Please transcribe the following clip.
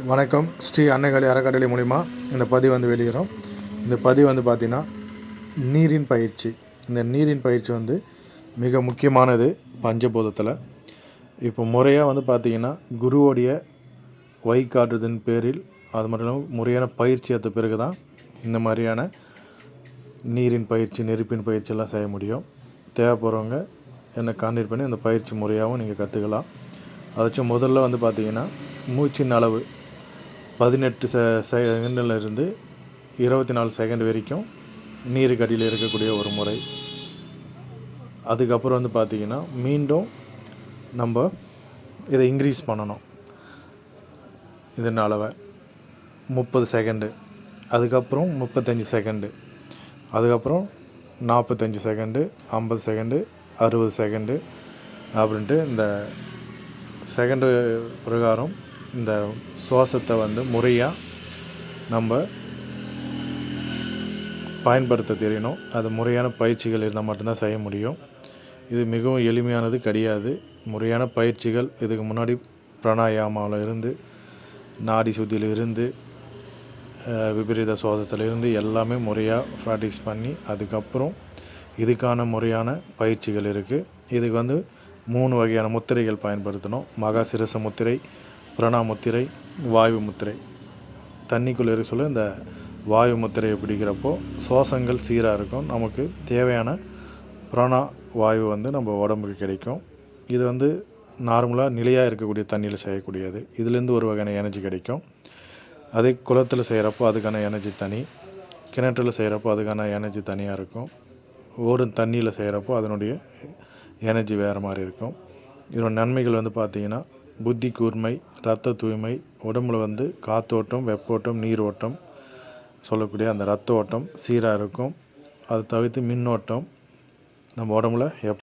வணக்கம். ஸ்ரீ அன்னைகளி அறக்கட்டளை மூலிமா இந்த பதிவு வந்து வெளியிடும் இந்த பதிவு வந்து பார்த்திங்கன்னா நீரின் பயிற்சி. இந்த நீரின் பயிற்சி வந்து மிக முக்கியமானது பஞ்சபூதத்தில். இப்போ முறையாக வந்து பார்த்திங்கன்னா குருவோடைய வழிகாட்டுதன் பேரில் அது மட்டும் இல்லாமல் முறையான பயிற்சி எடுத்த பிறகு தான் இந்த மாதிரியான நீரின் பயிற்சி நெருப்பின் பயிற்சியெல்லாம் செய்ய முடியும். தேவைப்படுறவங்க என்னை கான்டாக்ட் பண்ணி அந்த பயிற்சி முறையாகவும் நீங்கள் கற்றுக்கலாம் அதாச்சும் முதல்ல வந்து பார்த்தீங்கன்னா மூச்சின் அளவு. பதினெட்டு செ செகண்டில் இருந்து இருபத்தி நாலு செகண்ட் வரைக்கும் நீருக்கு அடியில் இருக்கக்கூடிய ஒரு முறை. அதுக்கப்புறம் வந்து பார்த்திங்கன்னா மீண்டும் நம்ம இதை இன்க்ரீஸ் பண்ணணும். இதன் அளவை முப்பது செகண்டு. அதுக்கப்புறம் முப்பத்தஞ்சு செகண்டு. அதுக்கப்புறம் நாற்பத்தஞ்சு செகண்டு ஐம்பது செகண்டு அறுபது செகண்டு அப்படின்ட்டு இந்த செகண்டு பிரகாரம் இந்த சுவாசத்தை வந்து முறையாக நம்ம பயன்படுத்த தெரியணும். அது முறையான பயிற்சிகள் இருந்தால் மட்டும்தான் செய்ய முடியும். இது மிகவும் எளிமையானது கிடையாது. முறையான பயிற்சிகள் இதுக்கு முன்னாடி பிராணாயாமாவில் இருந்து நாடி சுத்தியில் இருந்து விபரீத சுவாசத்தில் இருந்து எல்லாமே முறையாக ப்ராக்டிஸ் பண்ணி அதுக்கப்புறம் இதுக்கான முறையான பயிற்சிகள் இருக்குது இதுக்கு வந்து மூணு வகையான முத்திரைகள் பயன்படுத்தணும். மகா சிரச முத்திரை பிரணா முத்திரை வாயு முத்திரை தண்ணிக்குள்ளே இருக்க சொல்ல இந்த வாயு முத்திரையை பிடிக்கிறப்போ சுவாசங்கள் சீராக இருக்கும். நமக்கு தேவையான பிராணா வாயு வந்து நம்ம உடம்புக்கு கிடைக்கும். இது வந்து நார்மலாக நிலையாக இருக்கக்கூடிய தண்ணியில் செய்யக்கூடியது. இதுலேருந்து ஒரு வகையான எனர்ஜி கிடைக்கும். அதே குளத்தில் செய்கிறப்போ அதுக்கான எனர்ஜி தனி. கிணற்றில் செய்கிறப்போ அதுக்கான எனர்ஜி தனியாக இருக்கும். ஓடும் தண்ணியில் செய்கிறப்போ அதனுடைய எனர்ஜி வேறு மாதிரி இருக்கும். இதோட நன்மைகள் வந்து பார்த்திங்கன்னா புத்தி கூர்மை ரத்த தூய்மை உடம்புல வந்து காத்தோட்டம் வெப்போட்டம் நீர் ஓட்டம் சொல்லக்கூடிய அந்த ரத்த ஓட்டம் சீராக இருக்கும். அதை தவிர்த்து மின்னோட்டம். நம்ம உடம்புல எப்